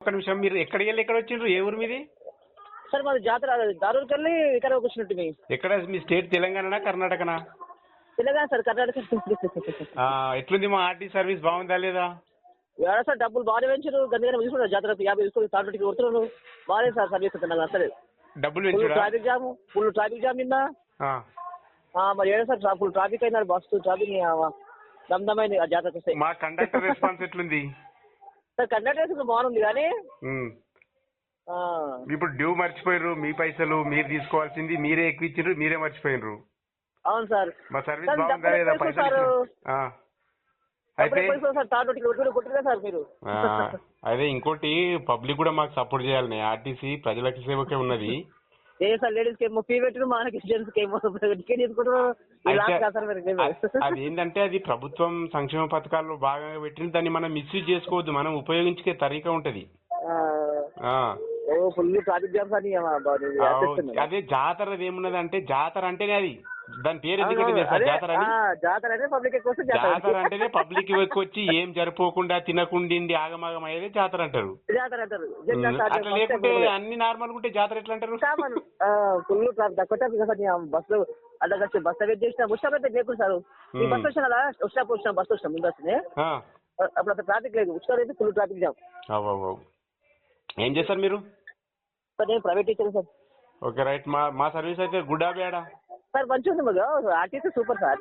ఒక్క నిమిషం మీరు ఎక్కడికి వెళ్ళి ఎక్కడ వచ్చిండ్రు? ఏ ఊరు మీది? సార్ మాది జాతర దారూరుకి వెళ్ళి ఇక్కడ వచ్చినట్టు మీ ఎక్కడ? మీ స్టేట్ తెలంగాణనా కర్ణాటకనా? తెలంగాణ సార్ కర్ణాటక ఆ, ఎట్లుంది మా ఆర్టీ సర్వీస్? బాగుందా లేదా? ఎవరా సార్ డబ్బులు బాగానే పెంచారు గందగానే తీసుకుంటారు. జాతరకు యాభై తీసుకుని తాటికి కొడుతున్నాను బాగానే సార్ సర్వీస్ నాకు అసలు డబ్బులు full పెంచుడా traffic jam full traffic jam నిన్న. ఆ, ఆ, మరి ఏడా సార్ ఫుల్ ట్రాఫిక్ అయినారు బస్సు ట్రాఫిక్ దమ్దమైంది ఆ జాతరకు వస్తే. మా కండక్టర్ రెస్పాన్స్ ఎట్లుంది? సార్ బాగుంది కానీ. ఇప్పుడు డ్యూ మర్చిపోయిర్రు మీ పైసలు మీరు తీసుకోవాల్సింది మీరే ఎక్కువ ఇచ్చిండ్రు మీరే మర్చిపోయినరు అవును సార్. మా సర్వీస్ సార్, బాగుందా లేదా? పైసలు. అయితే అదే ఇంకోటి పబ్లిక్ కూడా మాకు సపోర్ట్ చేయాలి. ఆర్టీసీ ప్రజలకి సేవకే ఉన్నది. ఏ సార్ లేడీస్కి ఏమో ఫీ పెట్టిన మనకి జెంట్స్కి ఏమో టికెట్ అ- అది ఏంటంటే అది ప్రభుత్వం సంక్షేమ పథకాల్లో భాగంగా పెట్టిన దాన్ని మనం మిస్యూజ్ చేసుకోవద్దు మనం ఉపయోగించుకే తరీకా ఉంటది. ఫుల్ ట్రాఫిక్ జామ్స్ అని అదే జాతర ఏమున్నది అంటే జాతర అంటేనే అది. దాని పేరు జాతర జాతర అంటే పబ్లిక్ ఎక్కువ జాతర. అంటేనే పబ్లిక్ ఎక్కువ వచ్చి ఏం జరుపుకోకుండా తినకుండిండి ఆగమాగం అయ్యేదే జాతర అంటారు. జాతర అంటారు. అట్లా లేకుంటే అన్ని నార్మల్ ఉంటే జాతర ఎట్లా అంటారు? ఫుల్ తక్కువ బస్సు వచ్చి బస్ వెయిట్ చేసిన అయితే లేకుండా సార్. ఈ. బస్ వచ్చిన స్టాప్ వచ్చిన బస్ వచ్చిన ముందు వస్తుంది అప్పుడు అంత ట్రాఫిక్ లేదు. ఉస్టాప్ అయితే ఫుల్ ట్రాఫిక్ జామ్. ఏం చేస్తారు మీరు? సార్ నేను private teacher sir. Okay right. మా మా సర్వీస్ అయితే గుడ్ ఆ బ్యాడా సార్ మంచిగా ఉంది మాకు ఆర్టీసీ సూపర్ సార్.